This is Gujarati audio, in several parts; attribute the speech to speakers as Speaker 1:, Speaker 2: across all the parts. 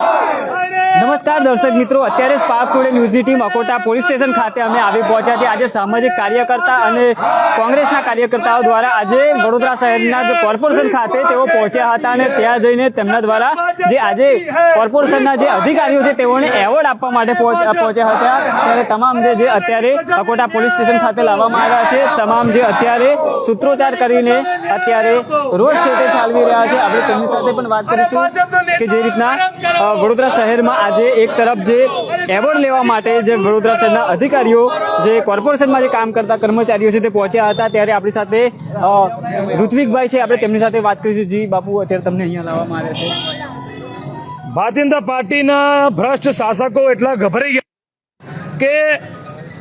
Speaker 1: નમસ્કાર દર્શક મિત્રો, અત્યારે સ્પાર્ક ટુડે ન્યૂઝની ટીમ અકોટા પોલીસ સ્ટેશન ખાતે અમે આવી પહોંચ્યા છે આજે સામાજિક કાર્યકર્તા અને કોંગ્રેસના કાર્યકર્તાઓ દ્વારા આજે વડોદરા શહેરના જે કોર્પોરેશન ખાતે તેઓ પહોંચ્યા હતા અને ત્યાં જઈને તેમના દ્વારા જે આજે કોર્પોરેશનના જે અધિકારીઓ છે તેઓને એવોર્ડ આપવા માટે પહોંચ્યા હતા. ત્યારે તમામ જે અત્યારે અકોટા પોલીસ સ્ટેશન ખાતે લાવવામાં આવ્યા છે, તમામ જે અત્યારે સૂત્રોચ્ચાર કરીને અત્યારે રોડ શો તે ચાલવી રહ્યા છે. આપણે તેમની સાથે પણ વાત કરીશું કે જે રીતના વડોદરા શહેરમાં આજે એક તરફ જે એવોર્ડ લેવા માટે જે વડોદરા શહેરના અધિકારીઓ જે કોર્પોરેશનમાં જે કામ કરતા કર્મચારીઓ છે તે પહોંચ્યા હતા. ત્યારે આપણી સાથે ઋત્વિકભાઈ છે. આપણે તેમની સાથે વાત કરીશું. જી બાપુ અત્યારે તમને અહીંયા લાવવામાં આવ્યા છે.
Speaker 2: ભારતીય જનતા પાર્ટીના ભ્રષ્ટ શાસકો એટલા ગભરાઈ ગયા કે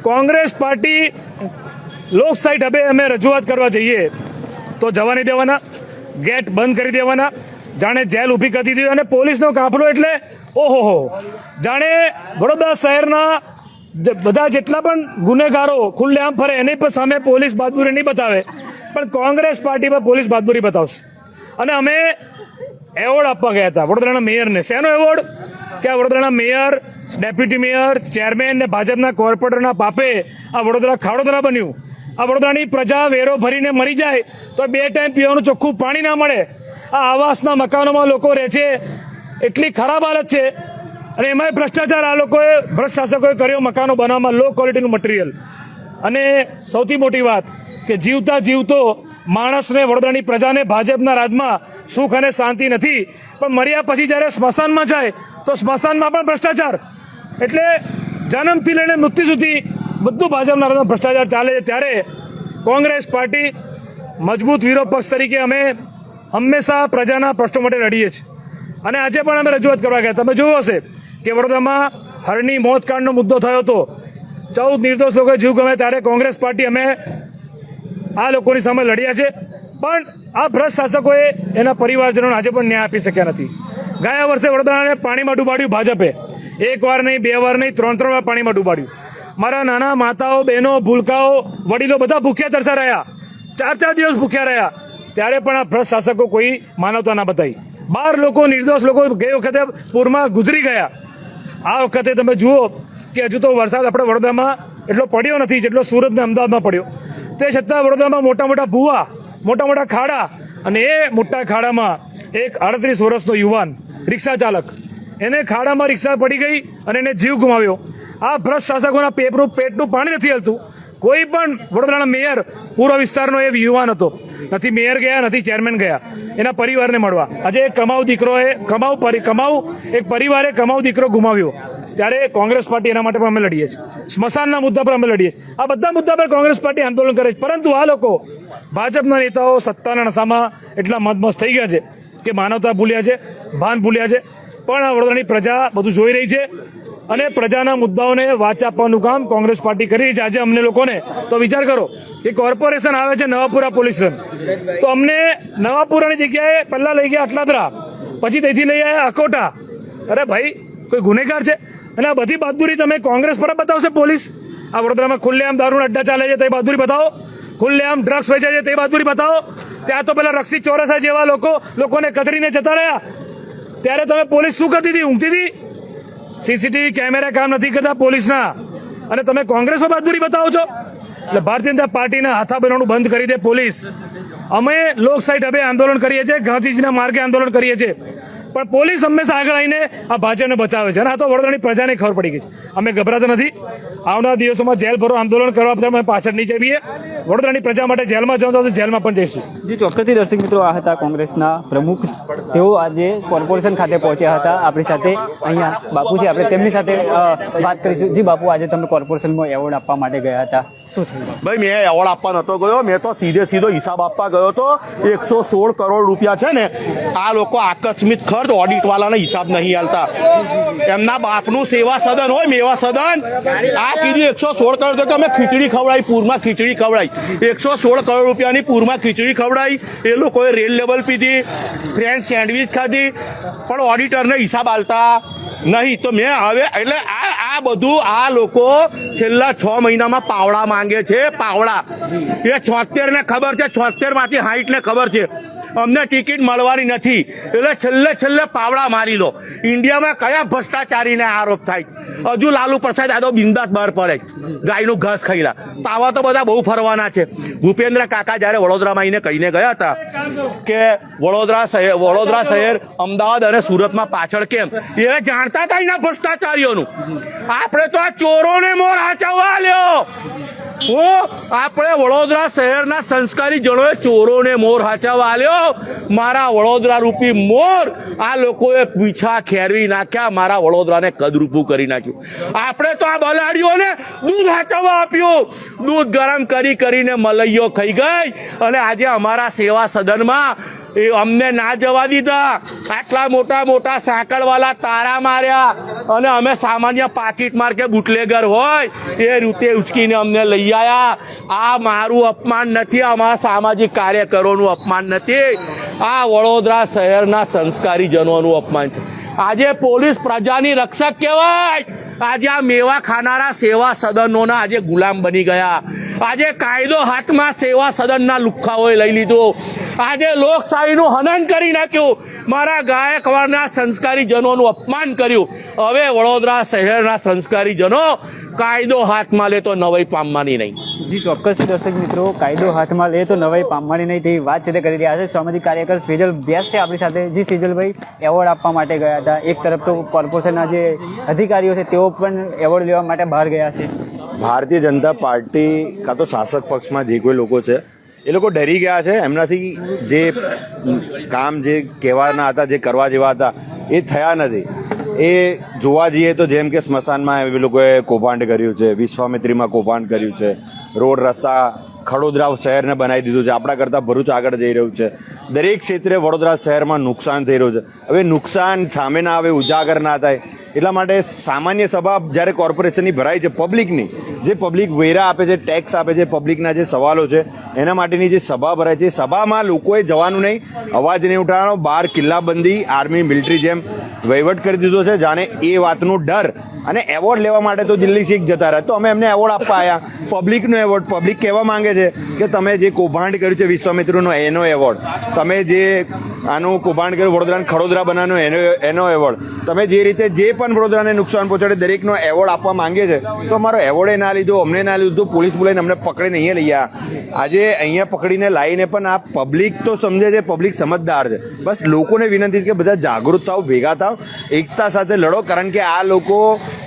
Speaker 2: કોંગ્રેસ પાર્ટી લોકશાહી ઢબે અમે રજૂઆત કરવા જઈએ. તો જવા નહીં દેવાના. ગેટ બંધ કરી દેવાના. જાણે જેલ ઊભી કરી દીધી અને પોલીસનો કાફલો એટલે ઓહોહો જાણે વડોદરા શહેરના બધા જેટલા પણ ગુનેગારો ખુલ્લેઆમ ફરે, એની પણ સામે પોલીસ બહાદુરી નહીં બતાવે. પણ કોંગ્રેસ પાર્ટી પર પોલીસ બહાદુરી બતાવશે. અને અમે એવોર્ડ આપવા ગયા હતા વડોદરાના મેયરને. શેનો એવોર્ડ? કે વડોદરાના મેયર, ડેપ્યુટી મેયર, ચેરમેન ને ભાજપના કોર્પોરેટરના પાપે આ વડોદરા ખાડોદરા બન્યું. આ વડોદરાની પ્રજા વેરો ભરીને મરી જાય તો બે ટાઈમ પીવાનું ચોખ્ખું પાણી ના મળે. આ આવાસના મકાનોમાં લોકો રહે છે. એટલી ખરાબ હાલત છે. અને એમાંય ભ્રષ્ટાચાર આ લોકોએ, ભ્રષ્ટ શાસકોએ કર્યો મકાનો બનાવવામાં લો ક્વોલિટીનું મટીરિયલ અને સૌથી મોટી વાત કે જીવતા જીવતો માણસને, વડોદરાની પ્રજાને ભાજપના રાજમાં સુખ અને શાંતિ નથી. પણ મર્યા પછી જ્યારે સ્મશાનમાં જાય, તો સ્મશાનમાં પણ ભ્રષ્ટાચાર. એટલે જન્મથી લઈને મૃત્યુ સુધી બધું ભાજપના ભ્રષ્ટાચાર ચાલે છે. ત્યારે કોંગ્રેસ પાર્ટી મજબૂત વિરોધ પક્ષ તરીકે અમે હંમેશા પ્રજાના પ્રશ્નો માટે લડીએ છીએ. અને આજે પણ અમે રજૂઆત કરવા ગયા. તમે જોયું હશે કે વડોદરામાં હરની મોત કાંડનો મુદ્દો થયો હતો. ચૌદ નિર્દોષ લોકોએ જીવ ગમે ત્યારે કોંગ્રેસ પાર્ટી અમે આ લોકોની સામે લડ્યા છે. પણ આ ભ્રષ્ટ શાસકોએ એના પરિવારજનોને આજે પણ ન્યાય આપી શક્યા નથી. ગયા વર્ષે વડોદરાને પાણીમાં ડૂબાડ્યું ભાજપે. એક વાર નહીં, બે વાર નહીં, ત્રણ ત્રણ વાર પાણીમાં ડૂબાડ્યું. મારા નાના માતાઓ, બહેનો, ભૂલકાઓ, વડીલો બધા ભૂખ્યા તરસા રહ્યા. ચાર ચાર દિવસ ભૂખ્યા રહ્યા. ત્યારે પણ આ ભ્રષ્ટ શાસકો કોઈ માનવતા ના બતાવી. બાર લોકો, નિર્દોષ લોકો ગઈ વખતે પૂરમાં ગુજરી ગયા. આ વખતે તમે જુઓ કે હજુ તો વરસાદ આપણે વડોદરામાં એટલો પડ્યો નથી જેટલો સુરતને અમદાવાદમાં પડ્યો. તે છતાં વડોદરામાં મોટા મોટા ભૂવા, મોટા મોટા ખાડા અને એ મોટા ખાડામાં એક અડત્રીસ વર્ષનો યુવાન રિક્ષા ચાલક. એને ખાડામાં રિક્ષા પડી ગઈ અને એને જીવ ગુમાવ્યો. આ ભ્રષ્ટ શાસકોના પેપનું પેટનું પાણી નથી હલતું. કોઈ પણ વડોદરાના મેયર પૂર્વ વિસ્તારનો એ યુવાન હતો. નથી મેયર ગયા, નથી ચેરમેન ગયા. એના પરિવારને મળવા. આજે એક કમાઉ દીકરોએ કમાઉ કમાઉ, એક પરિવારે કમાઉ દીકરો ગુમાવ્યો. ત્યારે કોંગ્રેસ પાર્ટી એના માટે પણ અમે લડીએ છીએ. સ્મશાનના મુદ્દા પર અમે લડીએ છીએ. આ બધા મુદ્દા પર કોંગ્રેસ પાર્ટી આંદોલન કરે છે. પરંતુ આ લોકો ભાજપના નેતાઓ સત્તાના નશામાં એટલા મદમસ્ત થઈ ગયા છે કે માનવતા ભૂલ્યા છે, ભાન ભૂલ્યા છે. પણ આ વડોદરાની પ્રજા બધું જોઈ રહી છે. અને પ્રજાના મુદ્દાઓને વાચ આપવાનું કામ કોંગ્રેસ પાર્ટી કરી રહી છે. આજે અમને લોકોને તો વિચાર કરો કે કોર્પોરેશન આવે છે નવાપુરા પોલીસ સ્ટેશન. તો અમને નવાપુરાની જગ્યાએ પહેલાં લઈ ગયા અટલાદરા પછી ત્યાંથી લઈ આવ્યા અકોટા. અરે ભાઈ, કોઈ ગુનેગાર છે? અને આ બધી બહાદુરી તમે કોંગ્રેસ પર બતાવશે પોલીસ? આ વડોદરામાં ખુલ્લેઆમ દારૂના અડ્ડા ચાલે છે તે બહાદુરી બતાવો. ખુલ્લેઆમ ડ્રગ્સ વેચે છે તે બહાદુરી બતાવો. ત્યાં તો પેલા રક્ષિત ચોરસા જેવા લોકો, લોકોને કતરીને જતા રહ્યા. ત્યારે તમે પોલીસ શું કરતી હતી? ઊંઘતી હતી? સીસીટીવી કેમેરા કામ નથી કરતા પોલીસના. અને તમે કોંગ્રેસમાં બહાદુરી બતાવો છો? એટલે ભારતીય જનતા પાર્ટીના હાથા બનવાનું બંધ કરી દે પોલીસ. અમે લોકસાઇટ હવે આંદોલન કરીએ છીએ, ગાંધીજીના માર્ગે આંદોલન કરીએ છીએ. પણ પોલીસ હંમેશા આગળ આવીને આ ભાજપને બચાવે છે. અને આ તો વડોદરાની પ્રજાને ખબર પડી ગઈ છે. અમે ગભરાતા નથી. આવનારા દિવસોમાં જેલ ભરો આંદોલન કરવા અમે પાછળ નહીં જઈએ વડોદરાની પ્રજા માટે જેલમાં જવાનું તો જેલમાં પણ જઈશું.
Speaker 1: જે ચોક્કસથી દર્શક મિત્રો આ હતા કોંગ્રેસના પ્રમુખ. તેઓ આજે કોર્પોરેશન ખાતે પહોંચ્યા હતા આપણી સાથે. અહીંયા બાપુ છે આપણે તેમની સાથે વાત કરીશું. જી બાપુ આજે તમે કોર્પોરેશનમાં એવોર્ડ આપવા માટે ગયા હતા. શું થયું?
Speaker 3: ભાઈ મેં એવોર્ડ આપવા નતો ગયો. મેં તો સીધે સીધો હિસાબ આપવા ગયો તો એકસો સોળ કરોડ રૂપિયા છે ને આ લોકો આકસ્મિક ખર્ચ ઓડિટ વાળાને હિસાબ નહીં હાલતા. એમના બાપનું સેવા સદન હોય, મેવા સદન. આ કીધી એકસો સોળ કરોડ કે અમે ખીચડી ખવડાવી, પૂરમાં ખીચડી ખવડાવી. એકસો સોળ કરોડ રૂપિયાની પૂરમાં ખીચડી ખવડાવી. એ લોકોએ રેલ લેવલ પીધી, ફ્રેન્ચ સેન્ડવિચ ખાધી, પણ ઓડિટરને હિસાબ હાલતા નહીં. તો મેં હવે, એટલે આ આ બધું આ લોકો છેલ્લા છ મહિનામાં પાવડા માંગે છે, પાવડા. એ છોતેર ને ખબર છે છોતેરમાંથી હાઈટ ને ખબર છે. અમને ટિકિટ મળવાની નથી. એટલે છેલ્લે છેલ્લે પાવડા મારી લો. ઇન્ડિયામાં કયા ભ્રષ્ટાચારીને આરોપ થાય? હજુ લાલુ પ્રસાદ યાદવ બિંદાસ બહાર પડે ગાયનું ઘાસ ખાઈલા. તો તો બધા બહુ ફરવાના છે. ભૂપેન્દ્ર કાકા જ્યારે વડોદરામાં આવીને કહીને ગયા હતા કે વડોદરા શહેર વડોદરા શહેર, અમદાવાદ અને સુરતમાં પાછળ કેમ? એ જાણતા હતા એના ભ્રષ્ટાચારીઓનું. આપણે તો આ ચોરોને મોર હાચવવા લ્યો. હું આપણે વડોદરા શહેરના સંસ્કારી જનોએ ચોરોને મોર હાચવવા આલ્યો. મારા વડોદરા રૂપી મોર, આ લોકોએ પીછા ખેરવી નાખ્યા, મારા વડોદરાને કદરૂપું કરી નાખ્યું. આપણે તો આ બલાડીઓને દૂધ હાચવવા આપ્યું. દૂધ ગરમ કરી કરીને મલૈયો ખાઈ ગઈ. અને આજે અમારા સેવા સદનમાં એ અમને ના જવા દીધા. આટલા મોટા મોટા સાંકળવાલા તારા માર્યા. અને અમે સામાન્ય પાકીટ માર કે બુટલેગર હોય, એ રીતે ઉચકીને અમને લઈ આવ્યા આ મારું અપમાન નથી અમારા સામાજિક કાર્યકરોનું અપમાન નથી. આ વડોદરા શહેરના સંસ્કારી જનોનું અપમાન છે. આજે પોલીસ પ્રજાની રક્ષક કહેવાય. આજે આ મેવા ખાનારા સેવા સદનોના આજે ગુલામ બની ગયા. આજે કાયદો હાથમાં સેવા સદનના લુખ્ખાઓએ લઈ લીધો. આજે લોકશાહીનું હનન કરી નાખ્યું. મારા ગાયકવાડના સંસ્કારીજનોનું અપમાન કર્યું. હવે વડોદરા શહેરના સંસ્કારીજનો કાયદો હાથમાં લે તો નવાઈ પામવાની નહીં.
Speaker 1: જી ચોક્કસ દર્શક મિત્રો કાયદો હાથમાં લે તો નવાઈ પામવાની નહીં તેવી વાત છે તે કરી રહ્યા છે. સામાજિક કાર્યકર સેજલ વ્યાસ છે આપણી સાથે. જી સેજલભાઈ એવોર્ડ આપવા માટે ગયા હતા. એક તરફ તો કોર્પોરેશનના જે અધિકારીઓ છે તેઓ પણ એવોર્ડ લેવા માટે બહાર ગયા છે.
Speaker 4: ભારતીય જનતા પાર્ટી કાં તો શાસક પક્ષમાં જે કોઈ લોકો છે એ લોકો ડરી ગયા છે. એમનાથી જે કામ જે કહેવાના હતા, જે કરવા જેવા હતા, એ થયા નથી. એ જોવા જઈએ તો જેમ કે સ્મશાનમાં એ લોકોએ કૌભાંડ કર્યું છે, વિશ્વામિત્રીમાં કૌભાંડ કર્યું છે, રોડ, રસ્તા, ખડોદરા શહેરને બનાવી દીધું છે. આપણા કરતાં ભરૂચ આગળ જઈ રહ્યું છે. દરેક ક્ષેત્રે વડોદરા શહેરમાં નુકસાન થઈ રહ્યું છે. હવે નુકસાન સામે ના આવે, ઉજાગર ના થાય, એટલા માટે સામાન્ય સભા જ્યારે કોર્પોરેશનની ભરાય છે, પબ્લિકની જે પબ્લિક વેરા આપે છે ટેક્સ આપે છે પબ્લિકના જે સવાલો છે, એના માટેની જે સભા ભરાય છે સભામાં લોકોએ જવાનું નહીં. અવાજ નહીં ઉઠાવવાનો. બહાર કિલ્લાબંધી આર્મી મિલિટરી જેમ વહીવટ કરી દીધો છે, જાણે એ વાતનું ડર. અને એવોર્ડ લેવા માટે તો દિલ્હી શીખ જતા રહ્યા. તો અમે એમને એવોર્ડ આપવા આવ્યા પબ્લિકનો એવોર્ડ પબ્લિક કહેવા માંગે છે કે તમે જે કૌભાંડ કર્યું છે વિશ્વામિત્રનો, એનો એવોર્ડ તમે જે આનું કૌભાંડ કર્યું. વડોદરાને ખડોદરા બનાવવાનો એનો એનો એવોર્ડ તમે જે રીતે જે પણ વડોદરાને નુકસાન પહોંચાડે, દરેકનો એવોર્ડ આપવા માંગે છે, તો અમારો એવોર્ડે ના લીધો, અમને ના લીધું પોલીસ બોલાવીને અમને પકડીને અહીંયા લઈ આવ્યા આજે અહીંયા પકડીને લાવીને પણ આ પબ્લિક તો સમજે છે પબ્લિક સમજદાર છે. બસ લોકોને વિનંતી છે કે બધા જાગૃત થાવ ભેગા થાવ એકતા સાથે લડો, કારણ કે આ લોકો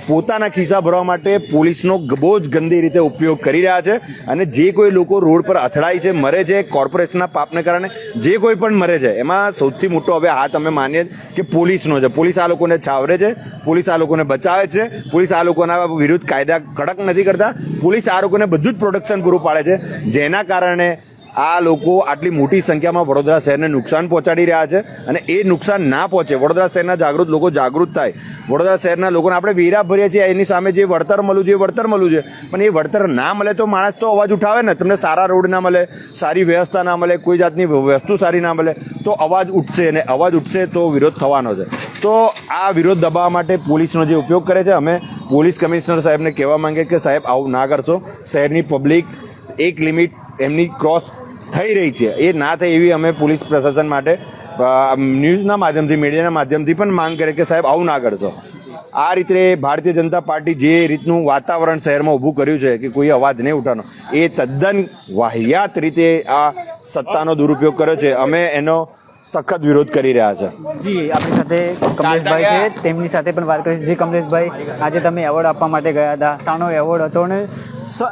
Speaker 4: પોતાના ખિસ્સા ભરવા માટે પોલીસનો બહુ જ ગંદી રીતે ઉપયોગ કરી રહ્યા છે અને જે કોઈ લોકો રોડ પર અથડાય છે, મરે છે, કોર્પોરેશનના પાપને કારણે જે કોઈ પણ મરે છે, એમાં સૌથી મોટો હવે હાથ અમે માનીએ કે પોલીસનો છે. પોલીસ આ લોકોને છાવરે છે, પોલીસ આ લોકોને બચાવે છે, પોલીસ આ લોકોના વિરુદ્ધ કાયદા કડક નથી કરતા, પોલીસ આ લોકોને બધું જ પ્રોટેક્શન પૂરું પાડે છે. જેના કારણે આ લોકો આટલી મોટી સંખ્યામાં વડોદરા શહેરને નુકસાન પહોંચાડી રહ્યા છે અને એ નુકસાન ના પહોંચે. વડોદરા શહેરના જાગૃત લોકો જાગૃત થાય. વડોદરા શહેરના લોકોને આપણે વેરા ભરીએ છીએ. એની સામે જે વળતર મળવું જોઈએ વળતર મળવું છે. પણ એ વળતર ના મળે તો માણસ તો અવાજ ઉઠાવે ને. તમને સારા રોડ ના મળે, સારી વ્યવસ્થા ના મળે, કોઈ જાતની વસ્તુ સારી ના મળે, તો અવાજ ઉઠશે અને અવાજ ઉઠશે તો વિરોધ થવાનો છે. તો આ વિરોધ દબાવવા માટે પોલીસનો જે ઉપયોગ કરે છે, અમે પોલીસ કમિશનર સાહેબને કહેવા માંગે કે સાહેબ આવું ના કરશો. શહેરની પબ્લિક એક લિમિટ એમની ક્રોસ થઈ રહી છે. એ ના થાય એવી અમે પોલીસ પ્રશાસન માટે ન્યૂઝના માધ્યમથી, મીડિયાના માધ્યમથી પણ માંગ કરે કે સાહેબ આવું ના કરશો. આ રીતે ભારતીય જનતા પાર્ટી જે રીતનું વાતાવરણ શહેરમાં ઊભું કર્યું છે કે કોઈ અવાજ નહીં ઉઠાનો એ તદ્દન વાહિયાત રીતે આ સત્તાનો દુરુપયોગ કર્યો છે. અમે એનો સખત વિરોધ કરી રહ્યા છે.
Speaker 1: જી આપણી સાથે કમલેશભાઈ છે. તેમની સાથે પણ વાત કરી જી કમલેશભાઈ આજે તમે એવોર્ડ આપવા માટે ગયા હતા. સાનો એવોર્ડ હતો અને સ-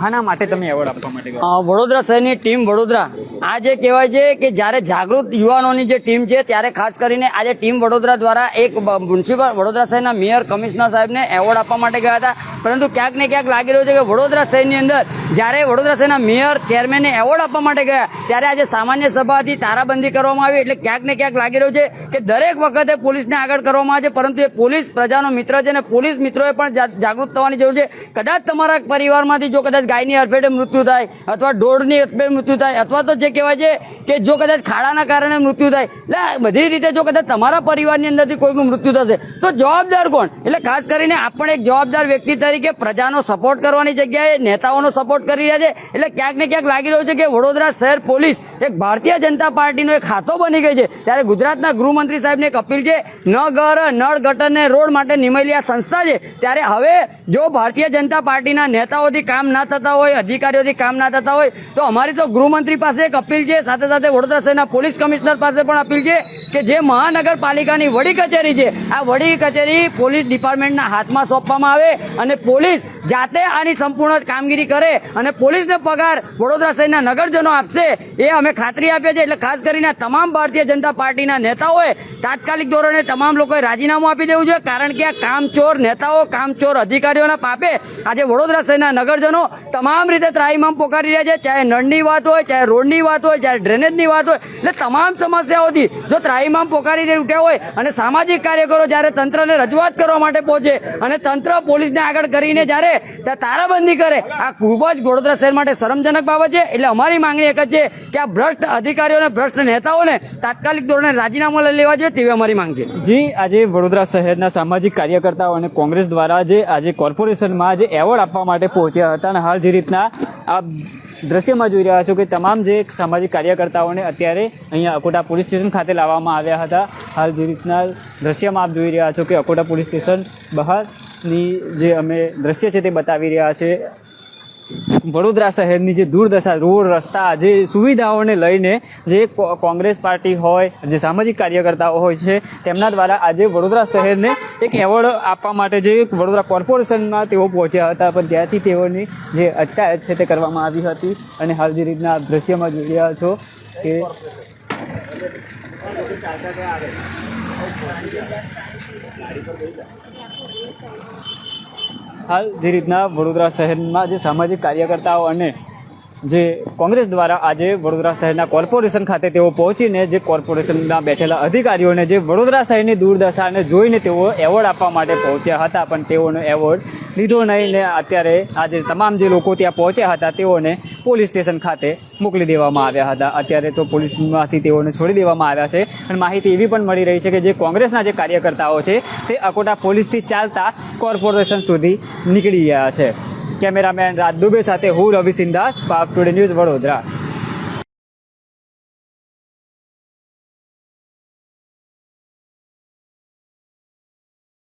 Speaker 1: હાના માટે તમે એવોર્ડ આપવા માટે ગયા?
Speaker 5: વડોદરા શહેરની ટીમ વડોદરા. આ જે કહેવાય છે કે જ્યારે જાગૃત યુવાનોની જે ટીમ છે ત્યારે ખાસ કરીને આજે ટીમ વડોદરા દ્વારા એક મ્યુનિસિપલ વડોદરા શહેરના મેયર કમિશનર સાહેબને એવોર્ડ આપવા માટે ગયા હતા. પરંતુ ક્યાંક ને ક્યાંક લાગી રહ્યું છે કે વડોદરા શહેરની અંદર જ્યારે વડોદરા શહેરના મેયર ચેરમેનને એવોર્ડ આપવા માટે ગયા ત્યારે આજે સામાન્ય સભાથી તારાબંધી કરવામાં આવી. એટલે ક્યાંક ને ક્યાંક લાગી રહ્યું છે કે દરેક વખતે પોલીસને આગળ કરવામાં આવે છે, પરંતુ એ પોલીસ પ્રજાનો મિત્ર છે અને પોલીસ મિત્રોએ પણ જાગૃત થવાની જરૂર છે. કદાચ તમારા પરિવારમાંથી જો કદાચ ગાયની હરફેટે મૃત્યુ થાય અથવા ઢોરની અડફેટે મૃત્યુ થાય અથવા તો જે કહેવાય છે કે જો કદાચ ખાડાના કારણે મૃત્યુ થાય, એટલે બધી રીતે જો કદાચ તમારા પરિવારની અંદરથી કોઈનું મૃત્યુ થશે, તો જવાબદાર કોણ? એટલે ખાસ કરીને આપણે એક જવાબદાર વ્યક્તિ તરીકે પ્રજાનો સપોર્ટ કરવાની જગ્યાએ નેતાઓનો સપોર્ટ કરી રહ્યા છે. એટલે ક્યાંક ને ક્યાંક લાગી રહ્યું છે કે વડોદરા શહેર પોલીસ એક ભારતીય જનતા પાર્ટીનો એક ખાતો બની ગઈ છે. ત્યારે ગુજરાતના ગૃહમંત્રી સાહેબને એક અપીલ છે, ન ઘર, નળ, ગટર ને રોડ માટે નિમેલી આ સંસ્થા છે. ત્યારે હવે જો ભારતીય જનતા પાર્ટીના નેતાઓથી કામ ના થતા હોય, અધિકારીઓથી કામ ના થતા હોય, તો અમારી તો ગૃહમંત્રી પાસે એક અપીલ છે. સાથે સાથે વડોદરા શહેરના પોલીસ કમિશનર પાસે પણ અપીલ છે કે જે મહાનગરપાલિકાની વડી કચેરી છે, આ વડી કચેરી પોલીસ ડિપાર્ટમેન્ટના હાથમાં સોંપવામાં આવે અને પોલીસ જાતે આની સંપૂર્ણ કામગીરી કરે અને પોલીસને પગાર વડોદરા શહેરના નગરજનો આપશે. એ અમે ખાતરી આપીએ છીએ, એટલે ખાસ કરીને તમામ ભારતીય જનતા પાર્ટીના નેતાઓએ તાત્કાલિક ધોરણે તમામ લોકોએ રાજીનામું આપી દેવું જોઈએ, કારણ કે આ કામચોર નેતાઓ, કામચોર અધિકારીઓના પાપે આજે વડોદરા શહેરના નગરજનો તમામ રીતે ત્રાહીમામ પોકારી રહ્યા છે. ચાહે નળની વાત હોય, ચાહે રોડની વાત હોય, ચાહે ડ્રેનેજની વાત હોય, એટલે તમામ સમસ્યાઓથી જો ત્રાહીમામ પોકારી ઉઠ્યા હોય અને સામાજિક કાર્યકરો જ્યારે તંત્રને રજૂઆત કરવા માટે પહોંચે અને તંત્ર પોલીસને આગળ કરીને જ્યારે તારાબંધી કરે, આ ખૂબ જ વડોદરા શહેર માટે શરમજનક બાબત છે. એટલે અમારી માંગણી એક જ છે કે આ ભ્રષ્ટ અધિકારીઓને ભ્રષ્ટ નેતાઓને તાત્કાલિક ધોરણે રાજીનામું લેવા જોઈએ તેવી અમારી માંગ છે.
Speaker 1: જી, આજે વડોદરા શહેરના સામાજિક કાર્યકર્તાઓ અને કોંગ્રેસ દ્વારા જે આજે કોર્પોરેશનમાં જે એવોર્ડ આપવા માટે પહોંચ્યા હતા અને હાલ જે રીતના આ દ્રશ્યમાં જોઈ રહ્યા છો કે તમામ જે સામાજિક કાર્યકર્તાઓને અત્યારે અહીંયા અકોટા પોલીસ સ્ટેશન ખાતે લાવવામાં આવ્યા હતા, હાલ જે રીતના દ્રશ્યમાં આપ જોઈ રહ્યા છો કે અકોટા પોલીસ સ્ટેશન બહારની જે અમે દ્રશ્ય છે તે બતાવી રહ્યા છે. વડોદરા શહેરની જે દુર્દશા, રોડ, રસ્તા, જે સુવિધાઓને લઈને જે કોંગ્રેસ પાર્ટી હોય, જે સામાજિક કાર્યકર્તાઓ હોય છે, તેમના દ્વારા આજે વડોદરા શહેરને એક એવોર્ડ આપવા માટે જે વડોદરા કોર્પોરેશનમાં તેઓ પહોંચ્યા હતા, પણ ત્યાંથી તેઓની જે અટકાયત છે તે કરવામાં આવી હતી. અને હાલ જે રીતના દ્રશ્યમાં જોઈ રહ્યા છો કે હાલ જે રીતના વડોદરા શહેરમાં જે સામાજિક કાર્યકર્તાઓ અને જે કોંગ્રેસ દ્વારા આજે વડોદરા શહેરના કોર્પોરેશન ખાતે તેઓ પહોંચીને જે કોર્પોરેશનના બેઠેલા અધિકારીઓને જે વડોદરા શહેરની દુર્દશાને જોઈને તેઓ એવોર્ડ આપવા માટે પહોંચ્યા હતા, પણ તેઓનો એવોર્ડ લીધો નહીં ને અત્યારે આજે તમામ જે લોકો ત્યાં પહોંચ્યા હતા તેઓને પોલીસ સ્ટેશન ખાતે મોકલી દેવામાં આવ્યા હતા. અત્યારે તો પોલીસમાંથી તેઓને છોડી દેવામાં આવ્યા છે અને માહિતી એવી પણ મળી રહી છે કે જે કોંગ્રેસના જે કાર્યકર્તાઓ છે તે અકોટા પોલીસથી ચાલતા કોર્પોરેશન સુધી નીકળી ગયા છે. કેમેરામેન રાજ દુબે સાથે હું રવિ સિંદાસ પાપ ટુડે ન્યૂઝ વડોદરા.